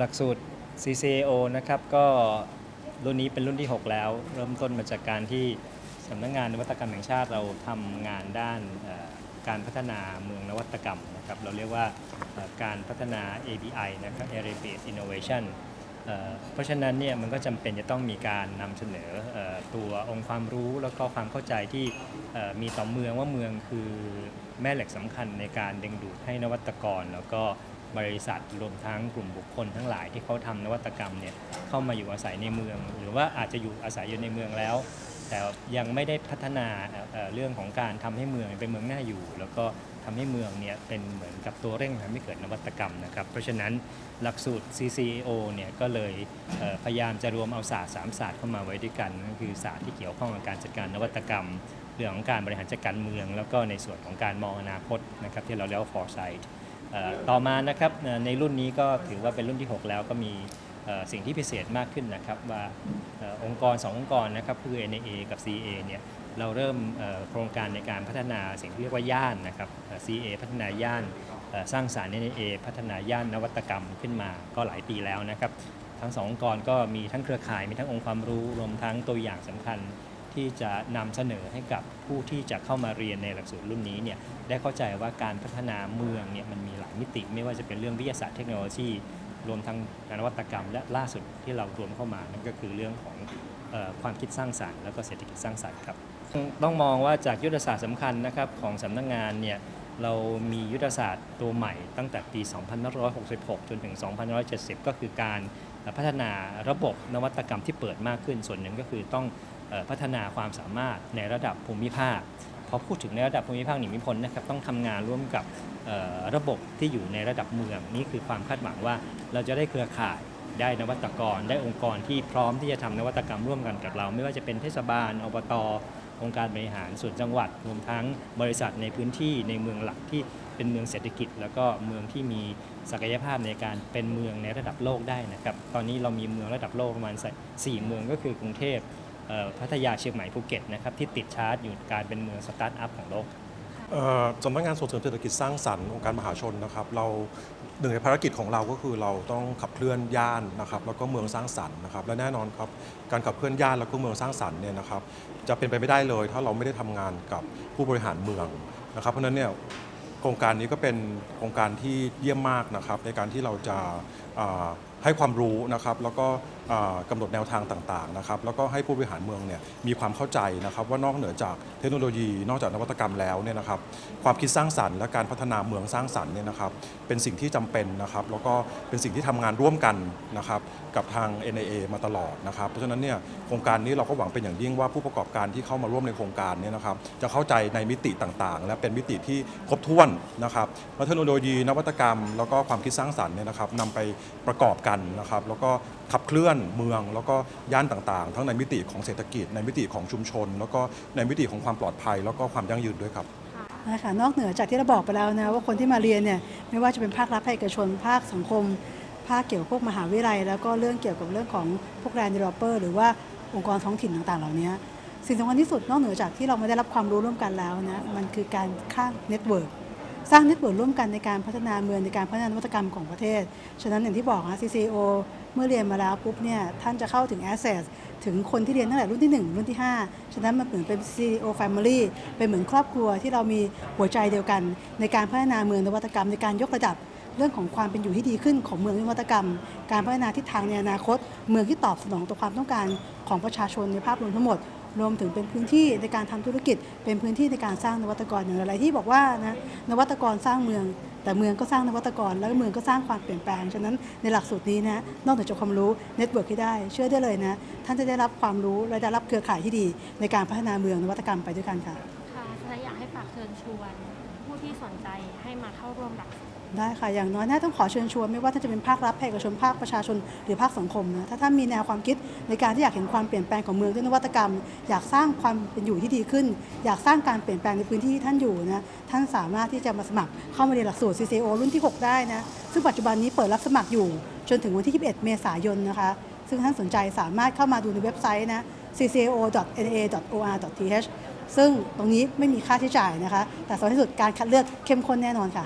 หลักสูตร CCAO นะครับก็รุ่นนี้เป็นรุ่นที่ 6 แล้ว เริ่มต้นมาจากการที่สำนักงานนวัตกรรมแห่งชาติเราทำงานด้านการพัฒนาเมืองนวัตกรรมนะครับเราเรียกว่าการพัฒนา ABI นะครับ Area Based Innovation เพราะฉะนั้นเนี่ยมันก็จำเป็นจะต้องมีการนำเสนออตัวองค์ความรู้แล้วก็ความเข้าใจที่มีต่อเมืองว่าเมืองคือแม่เหล็กสำคัญในการดึงดูดให้นวัตกร แล้วก็ บริษัทรวมทั้งกลุ่มบุคคลทั้งหลายที่เขาทำนวัตกรรมเนี่ยเข้ามาอยู่อาศัยในเมือง หรือว่าอาจจะอยู่อาศัยอยู่ในเมืองแล้ว แต่ยังไม่ได้พัฒนาเรื่องของการทำให้เมืองเป็นเมืองน่าอยู่ แล้วก็ทำให้เมืองเนี่ยเป็นเหมือนกับตัวเร่งทำให้เกิดนวัตกรรมนะครับ เพราะฉะนั้นหลักสูตร CCO เนี่ยก็เลยเพยายามจะรวมเอาศาสตร์สามศาสตร์เข้ามาไว้ด้วยกันก็คือศาสตร์ที่เกี่ยวข้องกับการจัดการนวัตกรรมเรื่องของการบริหารจัดการเมือง แล้วก็ในส่วนของการมองอนาคตนะครับที่เราเรียกว่า foresight ต่อมานะครับในรุ่นนี้ก็ถือว่าเป็นรุ่นที่ 6 แล้วก็มีสิ่งที่พิเศษมากขึ้นนะครับว่าองค์กร 2 องค์กรนะครับคือ NAA กับ CA เนี่ยเราเริ่มโครงการในการพัฒนาสิ่งที่เรียกว่าย่านนะครับเอ่อ CA พัฒนาย่านสร้างสารรค์ NAA พัฒนาย่านนวัตกรรมขึ้นมาก็หลายปีแล้วนะครับ ทั้งสององค์กรก็มีทั้งเครือข่ายมีทั้งองค์ความรู้รวมทั้งตัวอย่างสำคัญ ที่จะนำเสนอให้กับผู้ที่จะเข้ามาเรียนในหลักสูตรรุ่นนี้เนี่ยได้เข้าใจว่าการพัฒนาเมืองเนี่ยมันมีหลายมิติ ไม่ว่าจะเป็นเรื่องวิทยาศาสตร์เทคโนโลยี รวมทั้งนวัตกรรม และล่าสุดที่เรารวมเข้ามานั่นก็คือเรื่องของความคิดสร้างสรรค์แล้วก็เศรษฐกิจสร้างสรรค์ครับต้องมองว่าจากยุทธศาสตร์สำคัญนะครับของสำนักงานเนี่ยเรามียุทธศาสตร์ตัวใหม่ตั้งแต่ปี 2566 จนถึง 2570 ก็คือการพัฒนาระบบนวัตกรรมที่เปิดมากขึ้นส่วนหนึ่งก็คือต้อง พัฒนาความสามารถในระดับภูมิภาคพอพูดถึงในระดับภูมิภาคหนีไม่พ้นนะครับต้องทำงานร่วมกับระบบที่อยู่ในระดับเมืองนี่คือความคาดหวังว่าเราจะได้เครือข่ายได้นวัตกร ได้องค์กรที่พร้อมที่จะทำนวัตกรรมร่วมกันกับเรา ไม่ว่าจะเป็นเทศบาลอบตองค์การบริหารส่วนจังหวัดรวมทั้งบริษัทในพื้นที่ในเมืองหลักที่เป็นเมืองเศรษฐกิจ แล้วก็เมืองที่มีศักยภาพในการเป็นเมืองในระดับโลกได้นะครับตอนนี้เรามีเมืองระดับโลกประมาณสี่เมืองก็คือกรุงเทพ พัทยาเชียงใหม่ภูเก็ตนะครับที่ติดชาร์จอยู่การเป็นเมืองสตาร์ทอัพของโลกสำนักงานส่งเสริมเศรษฐกิจสร้างสรรค์องค์การมหาชนนะครับเราหนึ่งในภารกิจของเราก็คือเราต้องขับเคลื่อนย่านนะครับแล้วก็เมืองสร้างสรรค์นะครับและแน่นอนครับการขับเคลื่อนย่านแล้วก็เมืองสร้างสรรค์เนี่ยนะครับจะเป็นไปไม่ได้เลย ถ้าเราไม่ได้ทำงานกับผู้บริหารเมืองนะครับเพราะนั้นเนี่ยโครงการนี้ก็เป็นโครงการที่เยี่ยมมากนะครับในการที่เราจะ ให้ความรู้นะครับแล้วก็อ่ากำหนดแนวทางต่างๆนะครับแล้วก็ให้ผู้บริหารเมืองเนี่ยมีความเข้าใจนะครับว่านอกเหนือจากเทคโนโลยีนอกจากนวัตกรรมแล้วเนี่ยนะครับความคิดสร้างสรรค์และการพัฒนาเมืองสร้างสรรค์เนี่ยนะครับเป็นสิ่งที่จำเป็นนะครับแล้วก็เป็นสิ่งที่ทำงานร่วมกันนะครับกับทาง NAA มาตลอดนะครับเพราะฉะนั้นเนี่ยโครงการนี้เราก็หวังเป็นอย่างยิ่งว่าผู้ประกอบการที่เข้ามาร่วมในโครงการเนี่ยนะครับจะเข้าใจในมิติต่างๆ และเป็นมิติที่ครบถ้วนนะครับเทคโนโลยีนวัตกรรม แล้วก็ความคิดสร้างสรรค์เนี่ยนะครับนำไปประกอบกันนะครับแล้วก็ขับเคลื่อนเมือง แล้วก็ย่านต่างๆ ทั้งในมิติของเศรษฐกิจ ในมิติของชุมชน แล้วก็ในมิติของความปลอดภัย แล้วก็ความยั่งยืนด้วยครับนะคะนอกเหนือจากที่เราบอกไปแล้วนะว่าคนที่มาเรียนเนี่ยไม่ว่าจะเป็นภาครัฐภาคเอกชนภาคสังคม ภาคเกี่ยวกับพวกมหาวิทยาลัย แล้วก็เรื่องเกี่ยวกับเรื่องของพวกแบรนด์เดเวลอปเปอร์หรือว่าองค์กรท้องถิ่นต่างๆ เหล่านี้สิ่งสำคัญที่สุดนอกเหนือจากที่เราไม่ได้รับความรู้ร่วมกันแล้วนะมันคือการข้างเน็ตเวิร์ก สร้างเน็ตเวิร์กร่วมกันในการพัฒนาเมืองในการพัฒนานวัตกรรมของประเทศ ฉะนั้นอย่างที่บอกนะ CCO เมื่อเรียนมาแล้วปุ๊บเนี่ยท่านจะเข้าถึง Access ถึงคนที่เรียนตั้งแต่รุ่นที่ 1 รุ่นที่ 5 ฉะนั้นมันเหมือนเป็น CEO Family เป็นเหมือนครอบครัวที่เรามีหัวใจเดียวกัน ในการพัฒนาเมืองนวัตกรรมในการยกระดับเรื่องของความเป็นอยู่ที่ดีขึ้นของเมืองนวัตกรรม การพัฒนาทิศทางในอนาคต เมืองที่ตอบสนองต่อความต้องการของประชาชนในภาพรวมทั้งหมด รวมถึงเป็นพื้นที่ในการทำธุรกิจ เป็นพื้นที่ในการสร้างนวัตกรอย่างไรที่บอกว่านะนวัตกรสร้างเมือง แต่เมืองก็สร้างนวัตกร แล้วเมืองก็สร้างความเปลี่ยนแปลงฉะนั้นในหลักสูตรนี้นะนอกจากความรู้เน็ตเวิร์กที่ได้เชื่อได้เลยนะท่านจะได้รับความรู้และได้รับเครือข่ายที่ดี ในการพัฒนาเมืองนวัตกรรมไปด้วยกันค่ะค่ะและอยากให้ฝากเชิญชวนผู้ที่สนใจให้มาเข้าร่วมหลักสูตร ได้ค่ะ อย่างน้อยน่าต้องขอเชิญชวนไม่ว่าท่านจะเป็นภาครัฐภาคเอกชนภาคประชาชนหรือภาคสังคมนะถ้าท่านมีแนวความคิดในการที่อยากเห็นความเปลี่ยนแปลงของเมืองด้วยนวัตกรรม อยากสร้างความเป็นอยู่ที่ดีขึ้น อยากสร้างการเปลี่ยนแปลงในพื้นที่ที่ท่านอยู่นะท่านสามารถที่จะมาสมัครเข้ามาเรียนหลักสูตร CCO รุ่นที่ 6 ได้นะซึ่งปัจจุบันนี้เปิดรับสมัครอยู่ จนถึงวันที่ 21 เมษายนนะคะซึ่งท่านสนใจสามารถเข้ามาดูในเว็บไซต์นะ ccao.na.or.th ซึ่งตรงนี้ไม่มีค่าใช้จ่ายนะคะ แต่สำคัญที่สุดการคัดเลือกเข้มข้นแน่นอนค่ะ